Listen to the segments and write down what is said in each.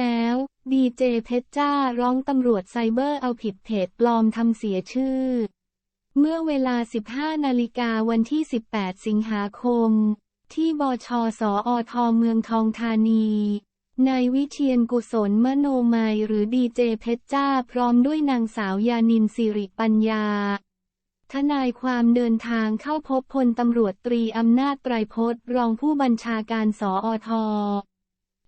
แล้ว ดีเจเพชรจ้าร้องตำรวจไซเบอร์เอาผิดเพจปลอมทำเสียชื่อ เมื่อเวลา 15 นาฬิกาวันที่ 18 สิงหาคม ที่บชสอทเมืองทองธานีนายวิเชียนกุศลมโนมัยหรือดีเจเพชรจ้าพร้อมด้วยนางสาวยานินสิริปัญญา ทนายความเดินทางเข้าพบพลตำรวจตรีอำนาจไตรพจน์รองผู้บัญชาการสออท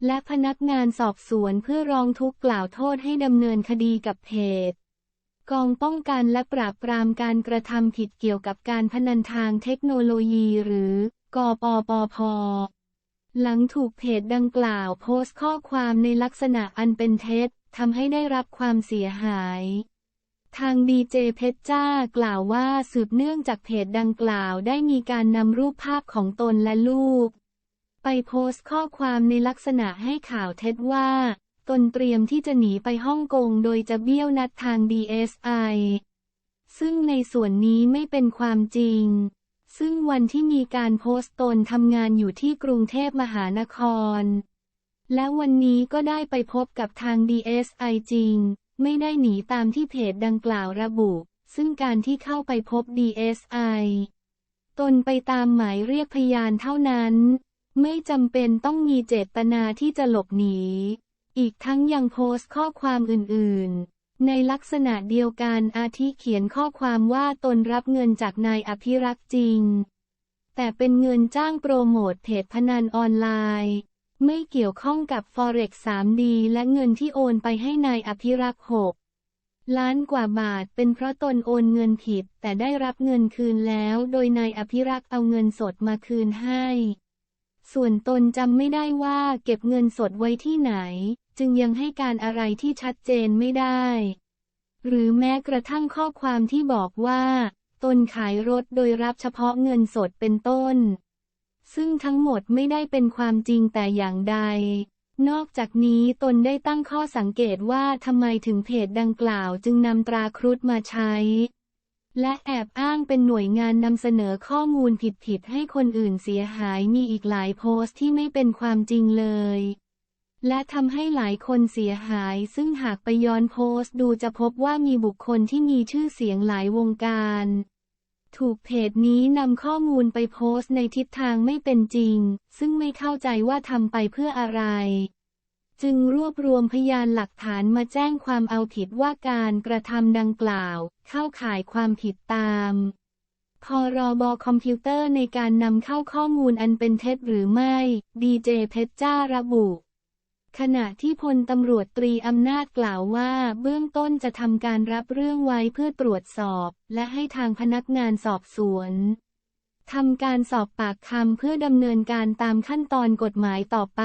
และพนักงานสอบสวนเพื่อร้องทุกข์กล่าวโทษให้ดำเนินคดีกับเพจกองป้องกันและปราบปรามการกระทำผิดเกี่ยวกับการพนันทางเทคโนโลยีหรือกปปพ หลังถูกเพจดังกล่าวโพสต์ข้อความในลักษณะอันเป็นเท็จทำให้ได้รับความเสียหาย ทางดีเจเพชรจ้ากล่าวว่าสืบเนื่องจากเพจดังกล่าวได้มีการนำรูปภาพของตนและลูก ไปโพสต์ข้อความในลักษณะให้ข่าวเท็จว่า ตนเตรียมที่จะหนีไปฮ่องกงโดยจะเบี้ยวนัดทาง DSI ซึ่งในส่วนนี้ไม่เป็นความจริง ซึ่งวันที่มีการโพสต์ตนทำงานอยู่ที่กรุงเทพมหานคร และวันนี้ก็ได้ไปพบกับทาง DSI จริง ไม่ได้หนีตามที่เพจดังกล่าวระบุ ซึ่งการที่เข้าไปพบ DSI ตนไปตามหมายเรียกพยานเท่านั้น ไม่จำเป็นต้องมีเจตนาที่จะหลบหนี อีกทั้งยังโพสต์ข้อความอื่น ๆ ในลักษณะเดียวกันอาทิเขียนข้อความว่าตนรับเงินจากนายอภิรักษ์จริง แต่เป็นเงินจ้างโปรโมทเพจพนันออนไลน์ ไม่เกี่ยวข้องกับ Forex 3D และเงินที่โอนไปให้นายอภิรักษ์6ล้านกว่าบาทเป็นเพราะตนโอนเงินผิดแต่ได้รับเงินคืนแล้ว โดยนายอภิรักษ์เอาเงินสดมาคืนให้ ส่วนตนจำไม่ได้ว่าเก็บเงินสดไว้ที่ไหน จึงยังให้การอะไรที่ชัดเจนไม่ได้ หรือแม้กระทั่งข้อความที่บอกว่า ตนขายรถโดยรับเฉพาะเงินสดเป็นต้น ซึ่งทั้งหมดไม่ได้เป็นความจริงแต่อย่างใด นอกจากนี้ตนได้ตั้งข้อสังเกตว่าทำไมถึงเพจดังกล่าวจึงนำตราครุฑมาใช้ และแอบอ้างเป็นหน่วยงานนำเสนอข้อมูลผิดๆให้คนอื่นเสียหายมีอีกหลายโพสต์ที่ไม่เป็นความจริงเลย และทำให้หลายคนเสียหาย ซึ่งหากไปย้อนโพสต์ดูจะพบว่ามีบุคคลที่มีชื่อเสียงหลายวงการ ถูกเพจนี้นำข้อมูลไปโพสต์ในทิศทางไม่เป็นจริง ซึ่งไม่เข้าใจว่าทำไปเพื่ออะไร จึงรวบรวมพยานหลักฐานมาแจ้งความเอาผิดว่าการกระทำดังกล่าว เข้าข่ายความผิดตามพรบคอมพิวเตอร์ในการนำเข้าข้อมูลอันเป็นเท็จหรือไม่ ดีเจเพชรจ้าระบุ ขณะที่พลตำรวจตรีอำนาจกล่าวว่า เบื้องต้นจะทำการรับเรื่องไว้เพื่อตรวจสอบ และให้ทางพนักงานสอบสวนทำการสอบปากคำเพื่อดำเนินการตามขั้นตอนกฎหมายต่อไป